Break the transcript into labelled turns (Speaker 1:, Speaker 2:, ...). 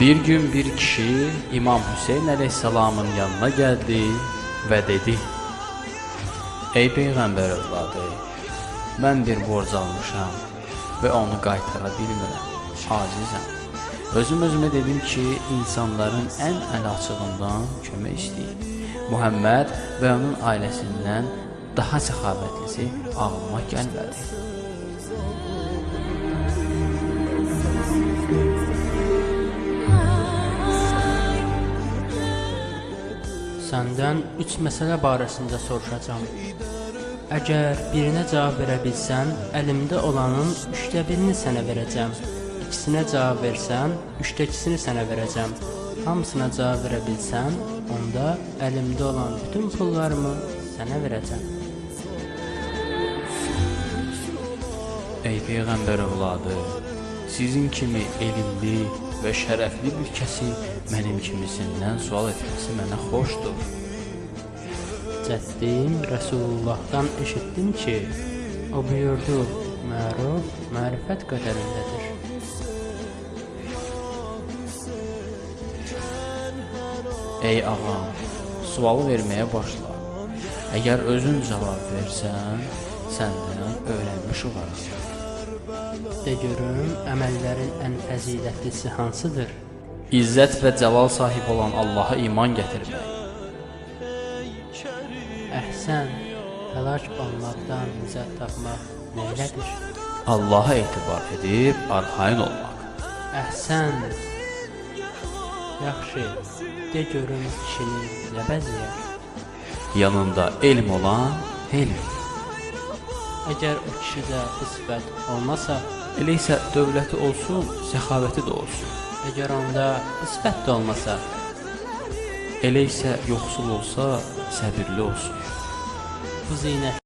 Speaker 1: Bir gün bir kişi İmam Hüseyin Aleyhisselam'ın yanına geldi ve dedi Ey Peyğəmbər övladı, mən bir borc almışam və onu qaytara bilmirəm, acizəm. Özüm özümə dedim ki, insanların ən əl açığından kömək istəyim. Muhammed və onun ailəsindən daha səxavətlisi ağlıma gəlmədi.
Speaker 2: Səndən üç məsələ barəsində soruşacağam. Əgər birinə cavab verə bilsən, əlimdə olanın üçdə birini sənə verəcəm. İkisinə cavab versən, üçdə ikisini sənə verəcəm. Hamısına cavab verə bilsən, onda əlimdə olan bütün pullarımı sənə verəcəm.
Speaker 1: Ey Peyğəmbər övladı, sizin kimi elmli və şərəfli bir kəsin mənim kimisindən sual etməsi mənə xoşdur.
Speaker 2: Cəddim Rəsulullahdan eşitdim ki, o buyurdu, məruf mərifət qədərindədir.
Speaker 1: Ey ağam, sualı verməyə başla. Əgər özün cavab versən, səndən öyrənmiş olaram.
Speaker 2: De görüm, əməllərin ən fəzilətlisi hansıdır?
Speaker 1: İzzət və cəlal sahibi olan Allaha iman gətirmək.
Speaker 2: Əhsən, təlaş olmaqdan nicat tapmaq neylədir?
Speaker 1: Allaha etibar edib arxayın olmaq.
Speaker 2: Əhsən. Yaxşı, de görüm kişini nə bəzəyər?
Speaker 1: Yanında elm olan elm.
Speaker 2: Əgər o kişidə bu sifət olmasa,
Speaker 1: Elə isə dövləti olsun, səxavəti də olsun.
Speaker 2: əgər onda bu sifət də olmasa,
Speaker 1: Elə isə yoxsul olsa, səbirli olsun.
Speaker 2: bu zinət